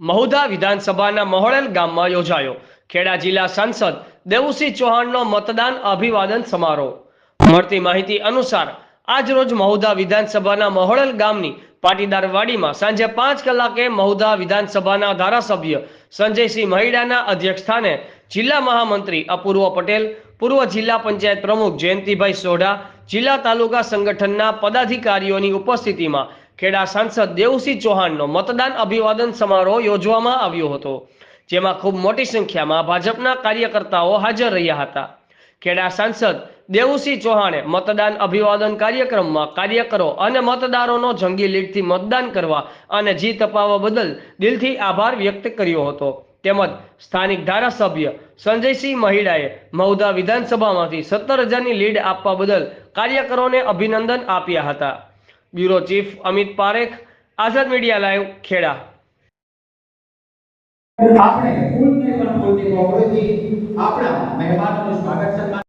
મહુધા વિધાનસભાના મહોળેલ ગામમાં યોજાયો. ખેડા જિલ્લા સાંસદ દેવુસિંહ ચૌહાણનો મતદાન અભિવાદન સમારોહ. મળતી માહિતી અનુસાર, આજરોજ મહુધા વિધાનસભાના મહોળેલ ગામની પાટીદાર વાડીમાં સાંજે પાંચ કલાકે મહુધા વિધાનસભાના ધારાસભ્ય સંજયસિંહ મહિડાના અધ્યક્ષસ્થાને જિલ્લા મહામંત્રી અપૂર્વ પટેલ, પૂર્વ જિલ્લા પંચાયત પ્રમુખ જયંતિભાઈ સોઢા, જિલ્લા તાલુકા સંગઠનના પદાધિકારીઓની ઉપસ્થિતિમાં ખેડા સાંસદ દેવસિંહ ચૌહાણનો મતદાન અભિવાદન સમારોહ યોજવામાં આવ્યો હતો, જેમાં ખૂબ મોટી સંખ્યામાં ભાજપના કાર્યકર્તાઓ હાજર રહ્યા હતા. ખેડા સાંસદ દેવુસિંહ ચૌહાણે મતદાન અભિવાદન કાર્યક્રમમાં કાર્યકરો અને મતદારોનો જંગી લીડથી મતદાન કરવા અને જીત અપાવવા બદલ દિલથી આભાર વ્યક્ત કર્યો હતો. તેમજ સ્થાનિક ધારાસભ્ય સંજયસિંહ મહિડાએ મહુધા વિધાનસભામાંથી સત્તર હજારની લીડ આપવા બદલ કાર્યકરોને અભિનંદન આપ્યા હતા. Bureau chief Amit Parekh Azad media live Kheda. આપણે ફૂલની આપણા મહેમાનોનું સ્વાગત સન્માન